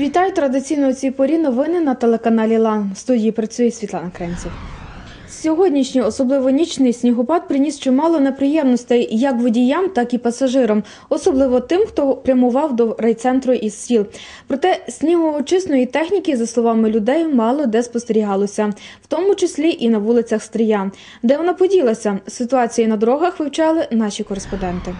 Вітаю традиційно у цій порі новини на телеканалі Лан. В студії працює Світлана Кренців. Сьогоднішній, особливо нічний снігопад, приніс чимало неприємностей як водіям, так і пасажирам, особливо тим, хто прямував до райцентру із сіл. Проте снігоочисної техніки, за словами людей, мало де спостерігалося, в тому числі і на вулицях Стрия. Де вона поділася? Ситуації на дорогах вивчали наші кореспонденти.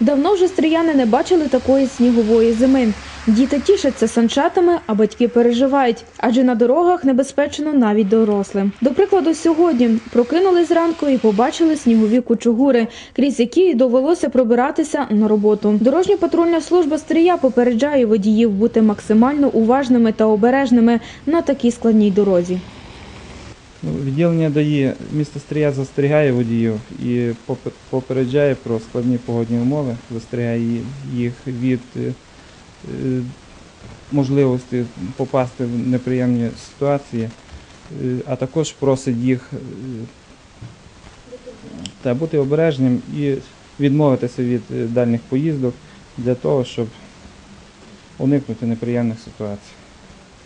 Давно вже стріяни не бачили такої снігової зими. Діти тішаться санчатами, а батьки переживають, адже на дорогах небезпечно навіть дорослим. До прикладу, сьогодні прокинулись зранку і побачили снігові кучугури, крізь які довелося пробиратися на роботу. Дорожня патрульна служба стрія попереджає водіїв бути максимально уважними та обережними на такій складній дорозі. Ну, Відділення ДАІ міста Стрия застерігає водіїв і попе- попереджає про складні погодні умови, застерігає їх від е, можливості попасти в неприємні ситуації, е, а також просить їх е, та бути обережним і відмовитися від е, дальніх поїздок для того, щоб уникнути неприємних ситуацій.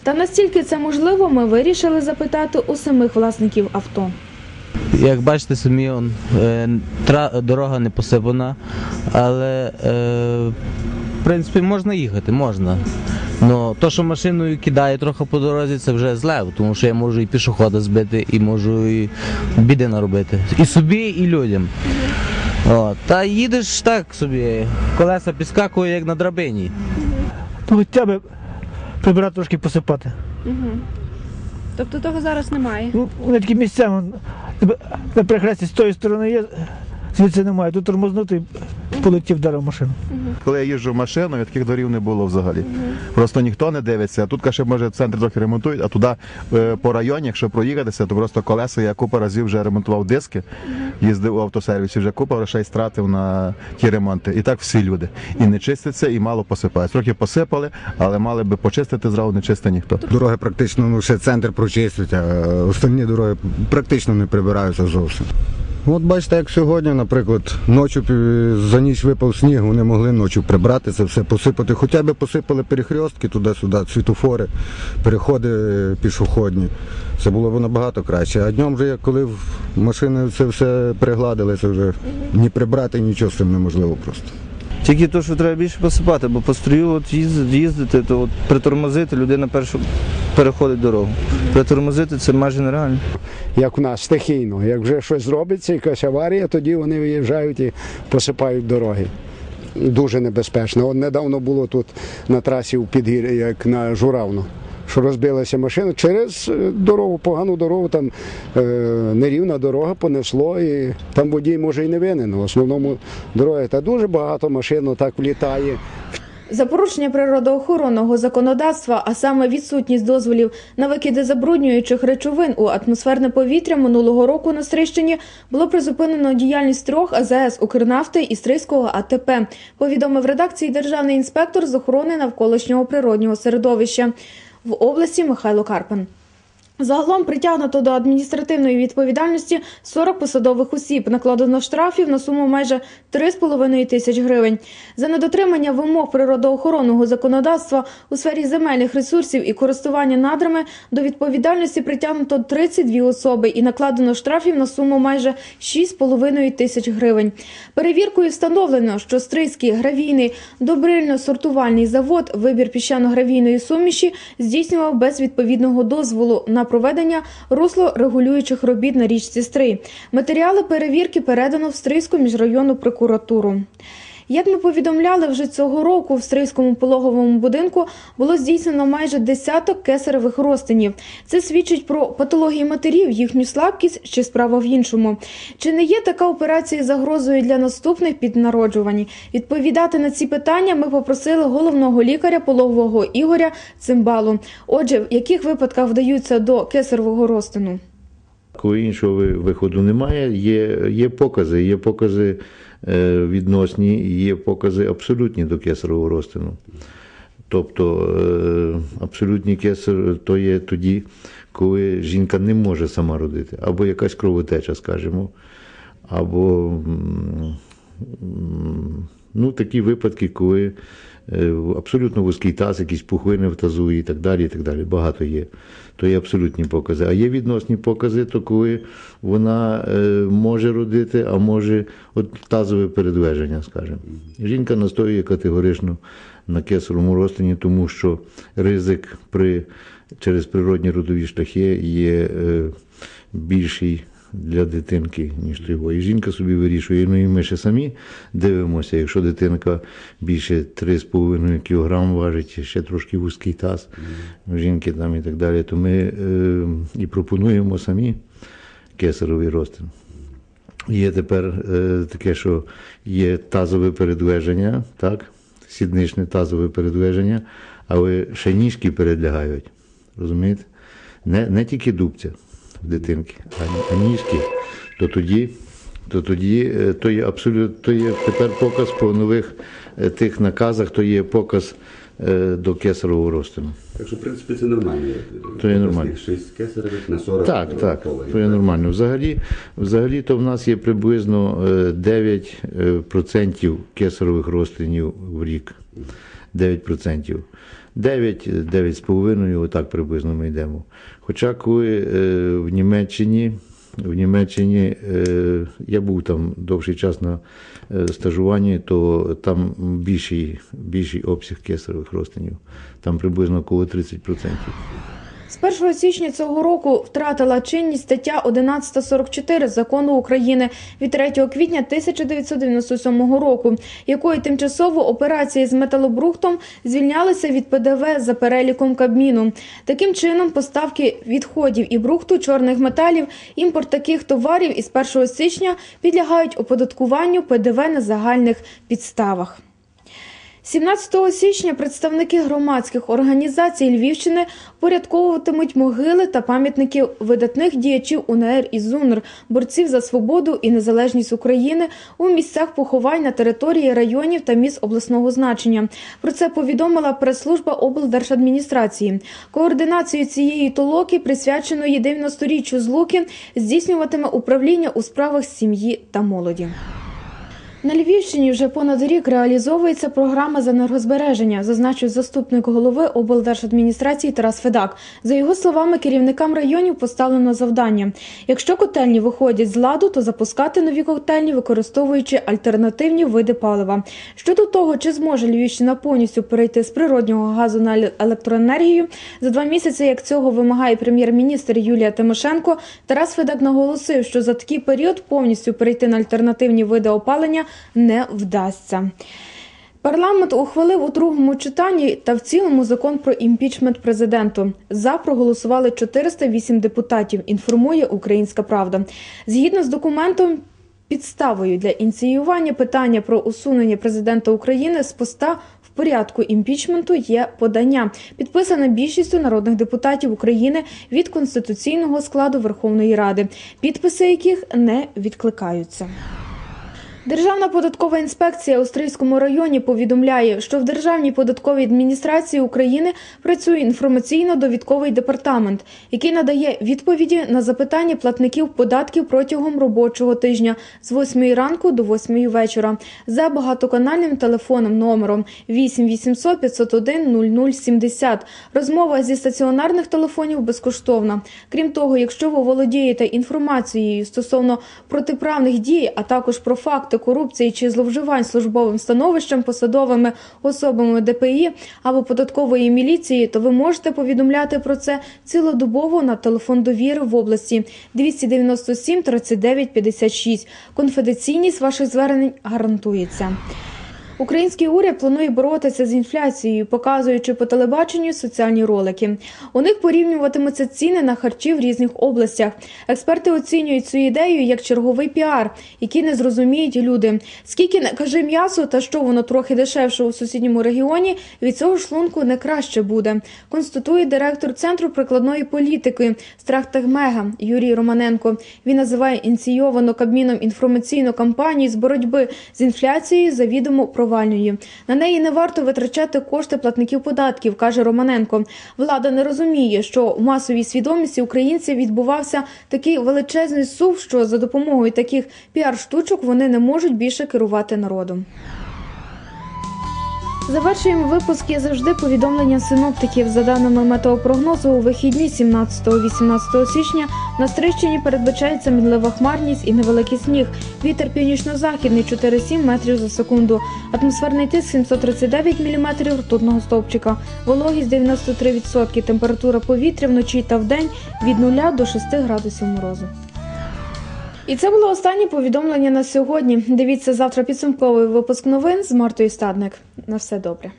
Та настільки це можливо, ми вирішили запитати у самих власників авто. Як бачите самі, он, е, дорога не посипана, але е, в принципі можна їхати, можна. Ну, то, що машиною кидає трохи по дорозі, це вже зле, тому що я можу і пішохода збити, і можу і біди наробити. І собі, і людям. О, та їдеш так собі, колеса підскакує, як на драбині. Ну, хоча б прибирати трошки посипати. Тобто того зараз немає. Ну, вони такі місця, вон, на- на перехресті з тої сторони є, звідси немає. Тут тормознути полетів вдарив машину. Коли я їжджу машиною, таких дорів не було взагалі. Просто ніхто не дивиться. А Тут каже, може центр трохи ремонтують, а туди е, по районі, якщо проїхатися, то просто колеса я купа разів вже ремонтував диски, їздив у автосервісі, вже купа грошей стратив на ті ремонти. І так всі люди. І не чиститься, і мало посипають. Трохи посипали, але мали би почистити зразу не чисте ніхто. Дороги практично ну, ще центр прочистить, а остальні дороги практично не прибираються зовсім. От бачите, як сьогодні, наприклад, ночі за ніч випав сніг, вони могли ночі прибрати це все, посипати. Хоча б посипали перехрестки туди-сюди, світофори, переходи е, пішохідні. Це було б набагато краще. А днем вже, коли машини це все пригладили, це вже ні прибрати, нічого з цим неможливо просто. Тільки то, що треба більше посипати, бо по стрію от їздити, то от притормозити, людина першу переходить дорогу. Притормозити це майже нереально. як у нас стихійно. Як вже щось зробиться, якась аварія, тоді вони виїжджають і посипають дороги. Дуже небезпечно. От недавно було тут на трасі у Підгір'ї, як на Журавно, що розбилася машина через е, дорогу, погану дорогу, там е, нерівна дорога понесло, і там водій може і не винен. В основному дороги. Та дуже багато машин так влітає. За порушення природоохоронного законодавства, а саме відсутність дозволів на викиди забруднюючих речовин у атмосферне повітря минулого року на Стрищині було призупинено діяльність трьох АЗС Укрнафти і Стрийського АТП, повідомив редакції державний інспектор з охорони навколишнього природнього середовища в області Михайло Карпин. Загалом притягнуто до адміністративної відповідальності 40 посадових осіб, накладено штрафів на суму майже 3,5 тисяч гривень. За недотримання вимог природоохоронного законодавства у сфері земельних ресурсів і користування надрами до відповідальності притягнуто 32 особи і накладено штрафів на суму майже 6,5 тисяч гривень. Перевіркою встановлено, що Стрийський гравійний добрильно-сортувальний завод вибір піщано-гравійної суміші здійснював без відповідного дозволу на проведення руслорегулюючих робіт на річці Стрий. Матеріали перевірки передано в Стрийську міжрайонну прокуратуру. Як ми повідомляли, вже цього року в Стрийському пологовому будинку було здійснено майже десяток кесаревих розтинів. Це свідчить про патології матерів, їхню слабкість чи справа в іншому. Чи не є така операція загрозою для наступних піднароджувань? Відповідати на ці питання ми попросили головного лікаря пологового Ігоря Цимбалу. Отже, в яких випадках вдаються до кесаревого розтину? Такого іншого виходу немає. Є, є покази, є покази е, відносні, є покази абсолютні до кесарового розтину. Тобто е, абсолютний кесар то є тоді, коли жінка не може сама родити, або якась кровотеча, скажімо, або Ну, такі випадки, коли е, абсолютно вузький таз, якісь пухвини в тазу і так далі. і так далі. Багато є. То є абсолютні покази. А є відносні покази, то коли вона е, може родити, а може от тазове передвеження, скажімо. Жінка настоює категорично на кесаревому розтині, тому що ризик при, через природні родові шляхи є е, більший для дитинки, ніж того. І жінка собі вирішує. Ну і ми ще самі дивимося, якщо дитинка більше 3,5 кг важить, ще трошки вузький таз, у жінки там і так далі, то ми е, і пропонуємо самі кесаровий розтин. Є тепер е, таке, що є тазове передвеження, так? сідничне тазове передвеження, але ще ніжки передлягають. Розумієте? Не, не тільки дубця дитинки, а, ніжки. То тоді, то тоді е, то є абсолютно то є тепер показ по нових е, тих наказах, то є показ е, до кесарового розтину. Так що, в принципі, це нормально. То є нормально. 6 кесаревих на 40 Так, так, половин. то є нормально. Взагалі, взагалі то в нас є приблизно е, 9% кесарових розтинів в рік. 9%. 9, 9,5, отак приблизно ми йдемо. Хоча коли е, в Німеччині, в Німеччині е, я був там довший час на е, стажуванні, то там більший, більший обсяг кесарових розтинів. Там приблизно около 30%. З 1 січня цього року втратила чинність стаття 1144 закону України від 3 квітня 1997 року, якою тимчасово операції з металобрухтом звільнялися від ПДВ за переліком Кабміну. Таким чином, поставки відходів і брухту чорних металів, імпорт таких товарів із 1 січня підлягають оподаткуванню ПДВ на загальних підставах. 17 січня представники громадських організацій Львівщини порядковуватимуть могили та пам'ятники видатних діячів УНР і ЗУНР, борців за свободу і незалежність України у місцях поховань на території районів та міст обласного значення. Про це повідомила прес-служба облдержадміністрації. Координацію цієї толоки, присвяченої 90-річчю Злуки, здійснюватиме управління у справах сім'ї та молоді. На Львівщині вже понад рік реалізовується програма з енергозбереження, зазначив заступник голови облдержадміністрації Тарас Федак. За його словами, керівникам районів поставлено завдання. Якщо котельні виходять з ладу, то запускати нові котельні, використовуючи альтернативні види палива. Щодо того, чи зможе Львівщина повністю перейти з природнього газу на електроенергію, за два місяці, як цього вимагає прем'єр-міністр Юлія Тимошенко, Тарас Федак наголосив, що за такий період повністю перейти на альтернативні види опалення не вдасться. Парламент ухвалив у другому читанні та в цілому закон про імпічмент президенту. За проголосували 408 депутатів. Інформує Українська Правда. Згідно з документом. Підставою для ініціювання питання про усунення президента України з поста в порядку імпічменту є подання, підписане більшістю народних депутатів України від конституційного складу Верховної Ради, підписи яких не відкликаються. Державна податкова інспекція у Стрийському районі повідомляє, що в Державній податковій адміністрації України працює інформаційно-довідковий департамент, який надає відповіді на запитання платників податків протягом робочого тижня з 8 ранку до 8 вечора за багатоканальним телефоном номером 8 800 501 0070. Розмова зі стаціонарних телефонів безкоштовна. Крім того, якщо ви володієте інформацією стосовно протиправних дій, а також про факти корупції чи зловживань службовим становищем, посадовими особами ДПІ або податкової міліції, то ви можете повідомляти про це цілодобово на телефон довіри в області 297 39 56. Конфіденційність ваших звернень гарантується. Український уряд планує боротися з інфляцією, показуючи по телебаченню соціальні ролики. У них порівнюватимуться ціни на харчі в різних областях. Експерти оцінюють цю ідею як черговий піар, який не зрозуміють люди. Скільки не кажи м'ясо та що воно трохи дешевше у сусідньому регіоні, від цього шлунку не краще буде. Констатує директор центру прикладної політики Страхтагмега Юрій Романенко. Він називає ініційовану Кабміном інформаційну кампанію з боротьби з інфляцією завідомо провальною. На неї не варто витрачати кошти платників податків, каже Романенко. Влада не розуміє, що у масовій свідомості українців відбувався такий величезний сув, що за допомогою таких піар-штучок вони не можуть більше керувати народом. Завершуємо випуск і завжди повідомлення синоптиків. За даними метеопрогнозу, у вихідні 17-18 січня на Стрищині передбачається мінлива хмарність і невеликий сніг. Вітер північно-західний 4,7 метрів за секунду. Атмосферний тиск 739 мм ртутного стовпчика. Вологість 93%. Температура повітря вночі та вдень від 0 до 6 градусів морозу. І це було останнє повідомлення на сьогодні. Дивіться завтра підсумковий випуск новин з Мартою Стадник. На все добре.